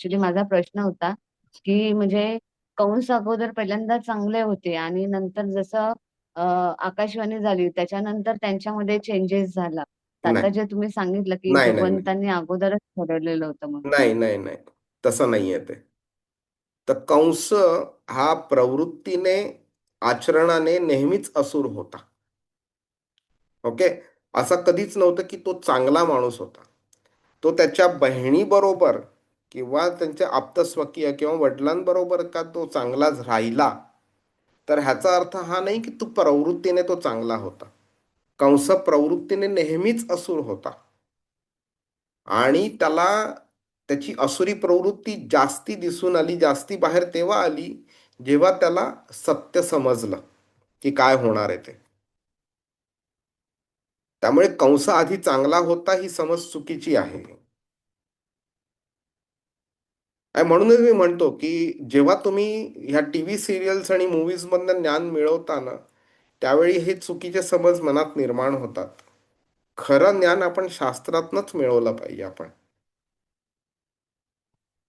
Actually माझा प्रश्न होता की म्हणजे कंस अगोदर पहिल्यांदा चांगले होते आणि नंतर जसं अं, आकाशवाणी झाली त्याच्यानंतर त्यांच्यामध्ये चेंजेस झाला. आता नाही जे तुम्ही सांगितलं की नाही नाही नाही. भगवंतांनी अगोदरच ठरवलेलं होतं म्हणून. नाही नाही नाही. तसं नाहीये ते. तर कंस हा प्रवृत्तीने आचरणाने नेहमीच असुर होता. ओके? असं कधीच नव्हतं की तो चांगला माणूस होता. तो त्याच्या बहिणीबरोबर किंवा त्यांच्या आप्तस्वकीय किंवा वडिलांबरोबर का तो चांगला राहिला तर ह्याचा अर्थ हा नाही की तो प्रवृत्तीने तो चांगला होता. कंस प्रवृत्तीने नेहमीच असुर होता. आणि त्याला त्याची असुरी प्रवृत्ती जास्ती दिसून आली जास्ती बाहेर तेव्हा आली जेव्हा त्याला सत्य समजलं की काय होणार आहे ते. त्यामुळे कंस आधी चांगला होता ही समज चुकीची आहे आणि म्हणूनच मी म्हणतो की जेव्हा तुम्ही ह्या टी व्ही सिरियल्स आणि मूवीजमधनं ज्ञान मिळवता ना त्यावेळी हे चुकीचे समज मनात निर्माण होतात. खरं ज्ञान आपण शास्त्रातनच मिळवलं पाहिजे आपण.